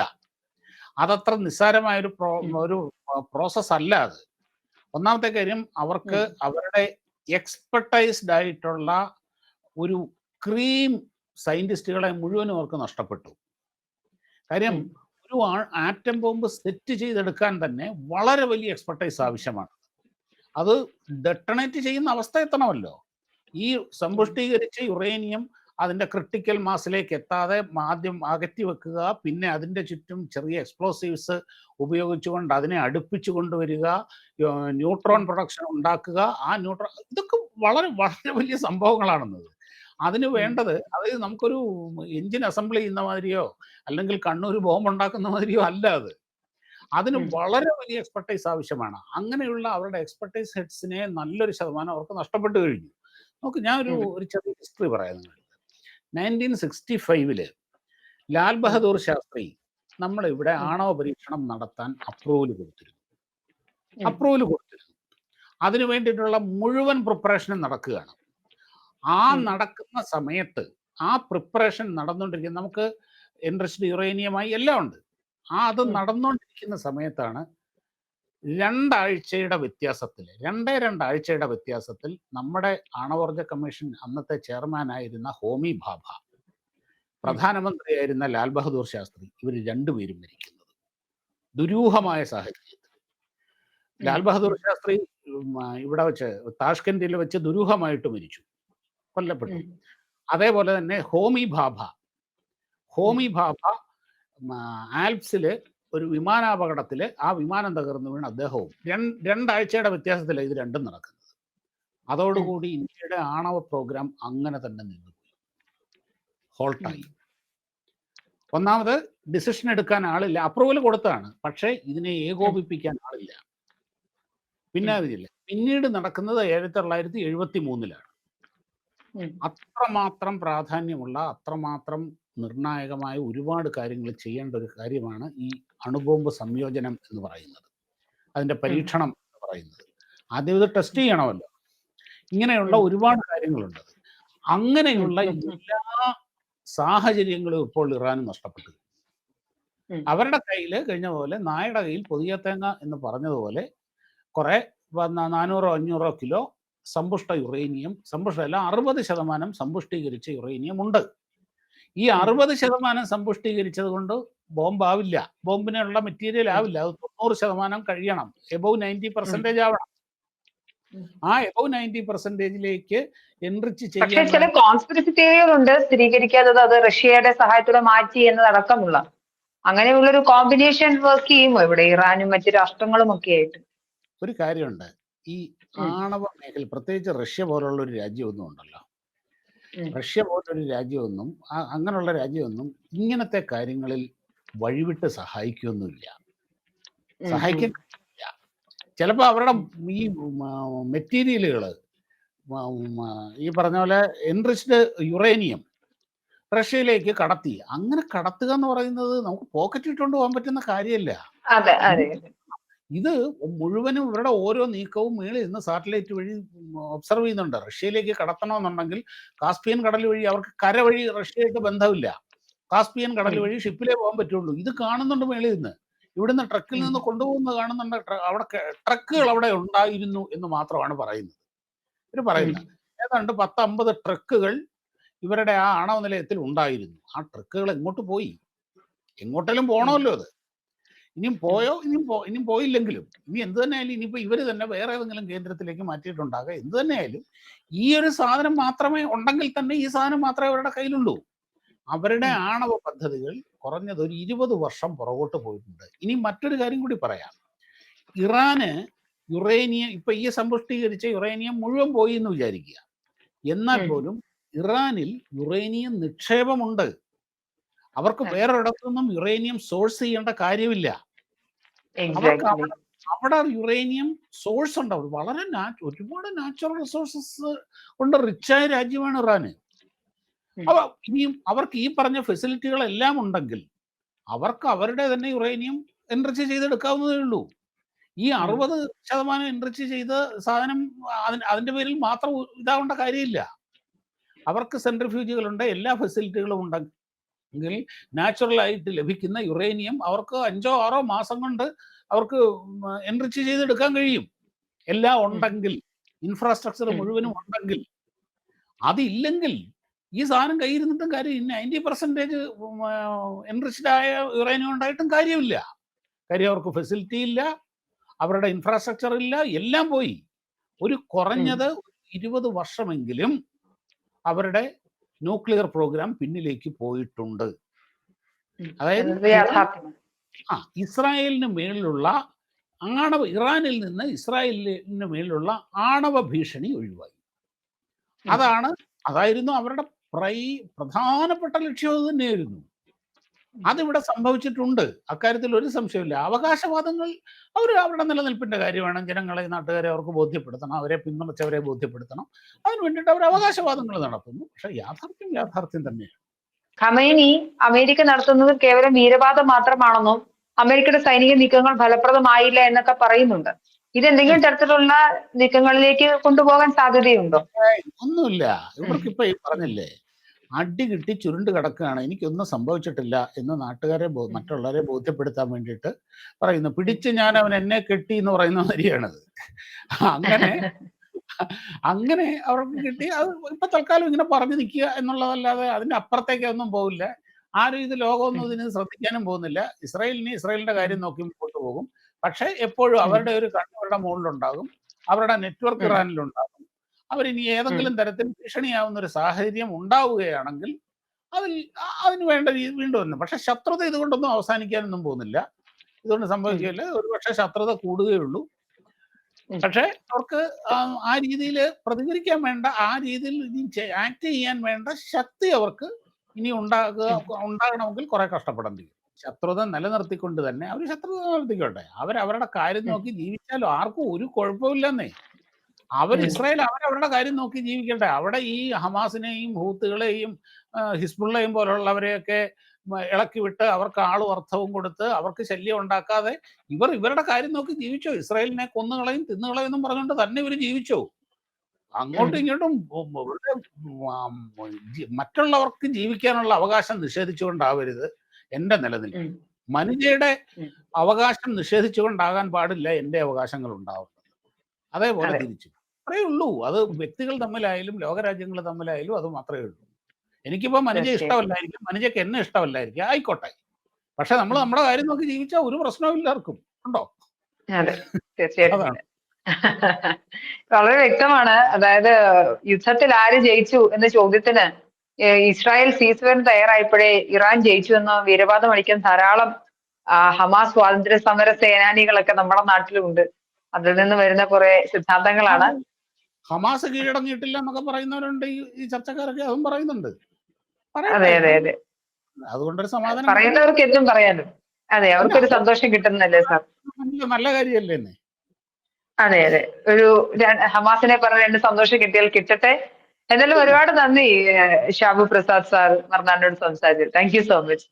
അതത്ര നിസ്സാരമായ ഒരു പ്രോ ഒരു പ്രോസസ് അല്ല അത്. ഒന്നാമത്തെ കാര്യം അവർക്ക് അവരുടെ എക്സ്പെർട്ടൈസ്ഡ് ആയിട്ടുള്ള ഒരു ക്രീം സയന്റിസ്റ്റുകളെ മുഴുവനും അവർക്ക് നഷ്ടപ്പെട്ടു. കാര്യം ഒരു ആറ്റം ബോംബ് സെറ്റ് ചെയ്തെടുക്കാൻ തന്നെ വളരെ വലിയ എക്സ്പെർട്ടൈസ് ആവശ്യമാണ്. അത് ഡെട്ടണേറ്റ് ചെയ്യുന്ന അവസ്ഥ എത്തണമല്ലോ. ഈ സമ്പുഷ്ടീകരിച്ച യുറേനിയം അതിന്റെ ക്രിട്ടിക്കൽ മാസിലേക്ക് എത്താതെ ആദ്യം അകറ്റി വെക്കുക പിന്നെ അതിന്റെ ചുറ്റും ചെറിയ എക്സ്പ്ലോസീവ്സ് ഉപയോഗിച്ചുകൊണ്ട് അതിനെ അടുപ്പിച്ചു കൊണ്ടുവരിക ന്യൂട്രോൺ പ്രൊഡക്ഷൻ ഉണ്ടാക്കുക. ആ ന്യൂട്രോൺ ഇതൊക്കെ വളരെ വളരെ വലിയ സംഭവങ്ങളാണെന്നത് അതിന് വേണ്ടത് അതായത് നമുക്കൊരു എഞ്ചിൻ അസംബിൾ ചെയ്യുന്ന മാതിരിയോ അല്ലെങ്കിൽ കണ്ണൂർ ബോംബ് ഉണ്ടാക്കുന്ന മാതിരിയോ അല്ല അത്. അതിന് വളരെ വലിയ എക്സ്പെർട്ടൈസ് ആവശ്യമാണ്. അങ്ങനെയുള്ള അവരുടെ എക്സ്പെർട്ടൈസ് ഹെഡ്സിനെ നല്ലൊരു ശതമാനം അവർക്ക് നഷ്ടപ്പെട്ടു കഴിഞ്ഞു. നോക്ക് ഞാൻ ഒരു ഒരു ചെറിയ ഹിസ്റ്ററി പറയാം നിങ്ങൾക്ക് നയന്റീൻ സിക്സ്റ്റി ഫൈവിൽ ലാൽ ബഹദൂർ ശാസ്ത്രി നമ്മൾ ഇവിടെ. ആണവ പരീക്ഷണം നടത്താൻ അപ്രൂവൽ കൊടുത്തിരുന്നു. അപ്രൂവൽ കൊടുത്തിരുന്നു. അതിനു വേണ്ടിയിട്ടുള്ള മുഴുവൻ പ്രിപ്പറേഷനും നടക്കുകയാണ്. ആ നടക്കുന്ന സമയത്ത് ആ പ്രിപ്പറേഷൻ നടന്നുകൊണ്ടിരിക്കുന്ന നമുക്ക് ഇൻട്രസ്റ്റ് യുറേനിയമായി എല്ലാം ഉണ്ട്. ആ അത് നടന്നുകൊണ്ടിരിക്കുന്ന സമയത്താണ് രണ്ടാഴ്ചയുടെ വ്യത്യാസത്തിൽ രണ്ടേ രണ്ടാഴ്ചയുടെ വ്യത്യാസത്തിൽ നമ്മുടെ ആണവോർജ കമ്മീഷൻ അന്നത്തെ ചെയർമാനായിരുന്ന ഹോമി ഭാഭ പ്രധാനമന്ത്രിയായിരുന്ന ലാൽ ബഹദൂർ ശാസ്ത്രി ഇവർ രണ്ടുപേരും മരിക്കുന്നത്. ദുരൂഹമായ സാഹചര്യത്തിൽ. ലാൽ ബഹദൂർ ശാസ്ത്രി ഇവിടെ വെച്ച് താഷ്കന്റിൽ വെച്ച് ദുരൂഹമായിട്ട് മരിച്ചു കൊല്ലപ്പെട്ടു. അതേപോലെ തന്നെ ഹോമി ഭാഭ ഹോമി ഭാഭ ആൽപ്സിൽ ഒരു വിമാനാപകടത്തിൽ ആ വിമാനം തകർന്നു വീണ് അദ്ദേഹവും. രണ്ട് രണ്ടാഴ്ചയുടെ വ്യത്യാസത്തിലാണ് ഇത് രണ്ടും നടക്കുന്നത്. അതോടുകൂടി ഇന്ത്യയുടെ ആണവ പ്രോഗ്രാം അങ്ങനെ തന്നെ നിന്നു ഹോൾട്ടായി. ഒന്നാമത് ഡിസിഷൻ എടുക്കാൻ ആളില്ല. അപ്രൂവൽ കൊടുത്തതാണ്. പക്ഷേ ഇതിനെ ഏകോപിപ്പിക്കാൻ ആളില്ല. പിന്നെ അതില്ല. പിന്നീട് നടക്കുന്നത് ആയിരത്തി തൊള്ളായിരത്തി എഴുപത്തി മൂന്നിലാണ്. അത്രമാത്രം പ്രാധാന്യമുള്ള അത്രമാത്രം നിർണായകമായ ഒരുപാട് കാര്യങ്ങൾ ചെയ്യേണ്ട ഒരു കാര്യമാണ് ഈ അണുബോംബ് സംയോജനം എന്ന് പറയുന്നത്. അതിന്റെ പരീക്ഷണം എന്ന് പറയുന്നത്. ആദ്യം ഇത് ടെസ്റ്റ് ചെയ്യണമല്ലോ. ഇങ്ങനെയുള്ള ഒരുപാട് കാര്യങ്ങളുണ്ട്. അങ്ങനെയുള്ള. എല്ലാ സാഹചര്യങ്ങളും ഇപ്പോൾ ഇറാന് നഷ്ടപ്പെട്ടു. അവരുടെ കയ്യിൽ കഴിഞ്ഞ പോലെ നായയുടെ കയ്യിൽ പുതിയ തേങ്ങ എന്ന് പറഞ്ഞതുപോലെ കുറെ നാനൂറോ അഞ്ഞൂറോ കിലോ സമ്പുഷ്ട യുറേനിയം സമ്പുഷ്ട അല്ല അറുപത് ശതമാനം സമ്പുഷ്ടീകരിച്ച യുറേനിയം ഉണ്ട്. ഈ. അറുപത് ശതമാനം സമ്പുഷ്ടീകരിച്ചത് കൊണ്ട് ബോംബാവില്ല. ബോംബിനുള്ള മെറ്റീരിയൽ ആവില്ല. അത് തൊണ്ണൂറ് ശതമാനം കഴിയണം. എബവ് നയന്റി പെർസെന്റേജ് ആവണം. ആ എബവ് നയന്റി പെർസെന്റേജിലേക്ക് എൻറിച്ച് ചെയ്യാൻ ചില കോൺസ്പിറസി തിയറികളുണ്ട് സ്ഥിരീകരിക്കാത്തത് അത് റഷ്യയുടെ സഹായത്തോടെ മാറ്റി എന്നതടക്കമുള്ള. അങ്ങനെയുള്ള ഒരു കോമ്പിനേഷൻ വർക്ക് ചെയ്യുമോ ഇവിടെ ഇറാനും മറ്റു രാഷ്ട്രങ്ങളും ഒക്കെ ആയിട്ട്? ഒരു കാര്യമുണ്ട്. ഈ ആണവ മേഖല പ്രത്യേകിച്ച് റഷ്യ പോലുള്ള ഒരു രാജ്യമൊന്നും ഉണ്ടല്ലോ. ഉം. റഷ്യ പോലൊരു രാജ്യമൊന്നും അങ്ങനെയുള്ള രാജ്യമൊന്നും ഇങ്ങനത്തെ കാര്യങ്ങളിൽ വഴിവിട്ട് സഹായിക്കൊന്നുമില്ല. ഉം, സഹായിക്കില്ല ചിലപ്പോൾ അവരുടെ ഈ മെറ്റീരിയലുകൾ ഈ പറഞ്ഞ പോലെ എൻറിച്ച്ഡ് യുറേനിയം റഷ്യയിലേക്ക് കടത്തി. അങ്ങനെ കടത്തുക എന്ന് പറയുന്നത് നമുക്ക് പോക്കറ്റ് ഇട്ടുകൊണ്ട് പോകാൻ പറ്റുന്ന കാര്യമല്ല. ഇത് മുഴുവനും ഇവരുടെ ഓരോ നീക്കവും മേളിൽ നിന്ന് സാറ്റലൈറ്റ് വഴി ഒബ്സർവ് ചെയ്യുന്നുണ്ട്. റഷ്യയിലേക്ക് കടത്തണമെന്നുണ്ടെങ്കിൽ കാസ്പിയൻ കടൽ വഴി അവർക്ക് കര വഴി റഷ്യയായിട്ട് ബന്ധമില്ല. കാസ്പിയൻ കടൽ വഴി ഷിപ്പിലേ പോകാൻ പറ്റുള്ളൂ. ഇത് കാണുന്നുണ്ട് മേളിൽ നിന്ന്. ഇവിടുന്ന് ട്രക്കിൽ നിന്ന് കൊണ്ടുപോകുന്നത് കാണുന്നുണ്ട്. അവിടെ ട്രക്കുകൾ അവിടെ ഉണ്ടായിരുന്നു എന്ന് മാത്രമാണ് പറയുന്നത്. ഇവർ പറയുന്നത്. ഏതാണ്ട് പത്ത് അമ്പത് ട്രക്കുകൾ ഇവരുടെ ആ ആണവ നിലയത്തിൽ ഉണ്ടായിരുന്നു. ആ ട്രക്കുകൾ എങ്ങോട്ട് പോയി? എങ്ങോട്ടെങ്കിലും പോകണമല്ലോ അത്. ഇനിയും പോയോ? ഇനിയും പോ ഇനിയും പോയില്ലെങ്കിലും ഇനി എന്ത് തന്നെ ആയാലും ഇനിയിപ്പോ ഇവർ തന്നെ വേറെ ഏതെങ്കിലും കേന്ദ്രത്തിലേക്ക് മാറ്റിയിട്ടുണ്ടാകാം. എന്ത് തന്നെ ആയാലും ഈ ഒരു സാധനം മാത്രമേ ഉണ്ടെങ്കിൽ തന്നെ ഈ സാധനം മാത്രമേ അവരുടെ കയ്യിലുള്ളൂ. അവരുടെ ആണവ പദ്ധതികൾ കുറഞ്ഞത് ഒരു ഇരുപത് വർഷം പുറകോട്ട് പോയിട്ടുണ്ട്. ഇനി മറ്റൊരു കാര്യം കൂടി പറയാം. ഇറാന് യുറേനിയം ഇപ്പൊ ഈ സമ്പുഷ്ടീകരിച്ച യുറേനിയം മുഴുവൻ പോയി എന്ന് വിചാരിക്കുക. എന്നാൽ പോലും ഇറാനിൽ യുറേനിയം നിക്ഷേപമുണ്ട്. അവർക്ക് അതെ. വേറൊരിടത്തുനിന്നും യുറേനിയം സോഴ്സ് ചെയ്യേണ്ട കാര്യമില്ല. അവർക്ക്. അവിടെ യുറേനിയം സോഴ്സ് ഉണ്ട്. വളരെ ഒരുപാട് നാച്ചുറൽ റിസോഴ്സസ് കൊണ്ട് റിച്ചായ രാജ്യമാണ് ഇറാന് അപ്പൊ ഇനിയും അവർക്ക് ഈ പറഞ്ഞ ഫെസിലിറ്റികളെല്ലാം ഉണ്ടെങ്കിൽ അവർക്ക് അവരുടെ തന്നെ യുറേനിയം എൻറിച്ച് ചെയ്തെടുക്കാവുന്നതേ ഉള്ളൂ. ഈ. അറുപത് ശതമാനം എൻറിച്ച് ചെയ്ത് സാധനം അതിന്റെ പേരിൽ മാത്രം ഇതാവേണ്ട കാര്യമില്ല. അവർക്ക് സെൻട്രിഫ്യൂജുകളുണ്ട് എല്ലാ ഫെസിലിറ്റികളും ഉണ്ടെങ്കിൽ നാച്ചുറൽ ആയിട്ട് ലഭിക്കുന്ന യുറേനിയം അവർക്ക് അഞ്ചോ ആറോ മാസം കൊണ്ട് അവർക്ക് എൻറിച്ച് ചെയ്തെടുക്കാൻ കഴിയും. എല്ലാം ഉണ്ടെങ്കിൽ ഇൻഫ്രാസ്ട്രക്ചർ മുഴുവനും ഉണ്ടെങ്കിൽ. അതില്ലെങ്കിൽ ഈ സാധനം കയ്യിരുന്നിട്ടും കാര്യം നയന്റി പെർസെന്റേജ് എൻറിച്ച്ഡ് ആയ യുറേനിയം ഉണ്ടായിട്ടും കാര്യമില്ല. കാര്യം അവർക്ക് ഫെസിലിറ്റി ഇല്ല അവരുടെ ഇൻഫ്രാസ്ട്രക്ചർ ഇല്ല എല്ലാം പോയി. ഒരു കുറഞ്ഞത് ഇരുപത് വർഷമെങ്കിലും അവരുടെ ന്യൂക്ലിയർ പ്രോഗ്രാം പിന്നിലേക്ക് പോയിട്ടുണ്ട്. അതായത് ആ ഇസ്രായേലിന് മേളിലുള്ള ആണവ ഇറാനിൽ നിന്ന് ഇസ്രായേലിന് മേലുള്ള ആണവ ഭീഷണി ഒഴിവായി. അതാണ് അതായിരുന്നു അവരുടെ പ്രൈ പ്രധാനപ്പെട്ട ലക്ഷ്യം അത് തന്നെയായിരുന്നു. അതിവിടെ സംഭവിച്ചിട്ടുണ്ട്. അക്കാര്യത്തിൽ ഒരു സംശയമില്ല അവകാശവാദങ്ങൾ അവർ അവരുടെ നിലനിൽപ്പിന്റെ കാര്യമാണ്. ജനങ്ങളെ നാട്ടുകാരെ അവർക്ക് ബോധ്യപ്പെടുത്തണം. അവരെ പിന്തുണച്ചവരെ ബോധ്യപ്പെടുത്തണം. അതിന് വേണ്ടിയിട്ട് അവർ അവകാശവാദങ്ങൾ നടത്തുന്നു. പക്ഷെ യാഥാർത്ഥ്യം യാഥാർത്ഥ്യം തന്നെയാണ്. ഖമേനി അമേരിക്ക നടത്തുന്നത് കേവലം വീരവാദം മാത്രമാണെന്നും അമേരിക്കയുടെ സൈനിക നീക്കങ്ങൾ ഫലപ്രദമായില്ല എന്നൊക്കെ പറയുന്നുണ്ട്. ഇതെന്തെങ്കിലും തരത്തിലുള്ള നീക്കങ്ങളിലേക്ക് കൊണ്ടുപോകാൻ സാധ്യതയുണ്ടോ? ഒന്നുമില്ല. ഇവർക്കിപ്പോ ഈ പറഞ്ഞില്ലേ? അടി കിട്ടി ചുരുണ്ട് കിടക്കുകയാണ്. എനിക്കൊന്നും സംഭവിച്ചിട്ടില്ല എന്ന് നാട്ടുകാരെ മറ്റുള്ളവരെ ബോധ്യപ്പെടുത്താൻ വേണ്ടിയിട്ട് പറയുന്നു. പിടിച്ച് ഞാൻ അവൻ എന്നെ കെട്ടി എന്ന് പറയുന്ന മാതിരിയാണത്. അങ്ങനെ അങ്ങനെ അവർക്ക് കിട്ടി. അത് ഇപ്പൊ തൽക്കാലം ഇങ്ങനെ പറഞ്ഞു നിൽക്കുക എന്നുള്ളതല്ലാതെ അതിന്റെ അപ്പുറത്തേക്ക് ഒന്നും പോകില്ല ആരും ഇത് ലോകമൊന്നും ഇതിന് ശ്രദ്ധിക്കാനും പോകുന്നില്ല. ഇസ്രായേലിന് ഇസ്രായേലിന്റെ കാര്യം നോക്കി മുമ്പോട്ട് പോകും. പക്ഷെ എപ്പോഴും അവരുടെ ഒരു കണ്ണവരുടെ മുകളിലുണ്ടാകും. അവരുടെ നെറ്റ്വർക്ക് റാനിലുണ്ടാകും ഇറാനിലുണ്ടാകും അവരിനി ഏതെങ്കിലും തരത്തിൽ ഭീഷണിയാവുന്ന ഒരു സാഹചര്യം ഉണ്ടാവുകയാണെങ്കിൽ അതിൽ അതിന് വേണ്ട രീതി വീണ്ടും വന്നു. പക്ഷെ ശത്രുത ഇതുകൊണ്ടൊന്നും അവസാനിക്കാനൊന്നും പോകുന്നില്ല. ഇതുകൊണ്ട് സംഭവിക്കില്ല ഒരുപക്ഷെ ശത്രുത കൂടുകയുള്ളൂ. പക്ഷെ അവർക്ക് ആ- രീതിയിൽ പ്രതികരിക്കാൻ വേണ്ട ആ രീതിയിൽ ഇനി ആക്ട് ചെയ്യാൻ വേണ്ട ശക്തി അവർക്ക് ഇനി ഉണ്ടാകുക ഉണ്ടാകണമെങ്കിൽ കുറെ കഷ്ടപ്പെടേണ്ടി വരും ശത്രുത നിലനിർത്തിക്കൊണ്ട് തന്നെ അവർ ശത്രുത നിലനിർത്തിക്കോട്ടെ. അവർ അവരുടെ കാര്യം നോക്കി ജീവിച്ചാലും ആർക്കും ഒരു കുഴപ്പമില്ലെന്നേ അവർ ഇസ്രായേൽ അവരവരുടെ കാര്യം നോക്കി ജീവിക്കട്ടെ. അവിടെ ഈ ഹമാസിനെയും ഹൂത്തുകളെയും ഹിസ്ബുള്ളയും പോലുള്ളവരെയൊക്കെ ഇളക്കി വിട്ട് അവർക്ക് ആളും അർത്ഥവും കൊടുത്ത് അവർക്ക് ശല്യം ഉണ്ടാക്കാതെ ഇവർ ഇവരുടെ കാര്യം നോക്കി ജീവിച്ചോ? ഇസ്രായേലിനെ കൊന്നുകളയും തിന്നുകളയും എന്നും പറഞ്ഞുകൊണ്ട് തന്നെ ഇവർ ജീവിച്ചോ? അങ്ങോട്ടും ഇങ്ങോട്ടും മറ്റുള്ളവർക്ക് ജീവിക്കാനുള്ള അവകാശം നിഷേധിച്ചുകൊണ്ടാവരുത് എന്റെ നിലനിൽപ്പ് മനുജയുടെ. അവകാശം നിഷേധിച്ചുകൊണ്ടാകാൻ പാടില്ല എന്റെ അവകാശങ്ങൾ ഉണ്ടാവുന്നത് അതേപോലെ അതെ. തിരിച്ചു. അത്രേ ഉള്ളൂ. അത് വ്യക്തികൾ തമ്മിലായാലും ലോകരാജ്യങ്ങൾ തമ്മിലായാലും അത് മാത്രമേ ഉള്ളൂ. എനിക്കിപ്പോ മനുജ. ഇഷ്ടമല്ലായിരിക്കും. മനുജയ്ക്ക് എന്നെ ഇഷ്ടമല്ലായിരിക്കും. ആയിക്കോട്ടെ. പക്ഷെ നമ്മൾ നമ്മുടെ കാര്യം നോക്കി ജീവിച്ചാൽ ഒരു പ്രശ്നവും ഇല്ലാർക്കും. ഉണ്ടോ? അതെ. തീർച്ചയായിട്ടും അതാണ്. വളരെ വ്യക്തമാണ്. അതായത് യുദ്ധത്തിൽ ആര് ജയിച്ചു എന്ന ചോദ്യത്തിന് ഇസ്രായേൽ സീസ്വറിന് തയ്യാറായപ്പോഴേ ഇറാൻ ജയിച്ചു എന്ന വീരവാദം അടിക്കാൻ ധാരാളം ഹമാസ് സ്വാതന്ത്ര്യ സമര സേനാനികളൊക്കെ നമ്മുടെ നാട്ടിലുണ്ട്. അതിൽ നിന്ന് വരുന്ന കുറെ സിദ്ധാന്തങ്ങളാണ്. ഹമാസ് കീഴടങ്ങിയിട്ടില്ല എന്നൊക്കെ പറയുന്നവരുണ്ട് ഈ ചർച്ചക്കാരൊക്കെ അതും പറയുന്നുണ്ട്. അതെ. അതെ അതെ. അതുകൊണ്ടൊരു സമാധാനം പറയുന്നവർക്ക് എന്തും പറയാനും. അതെ അവർക്കൊരു സന്തോഷം കിട്ടുന്നല്ലേ സാർ? നല്ല- കാര്യമല്ലേ അതെ അതെ. ഒരു ഹമാസിനെ പറഞ്ഞ രണ്ട് സന്തോഷം കിട്ടിയാൽ കിട്ടട്ടെ. എന്നാലും ഒരുപാട് നന്ദി ഷാബു പ്രസാദ് സാർ മർനാടിനോട് സംസാരിച്ചു താങ്ക് യു സോ മച്ച്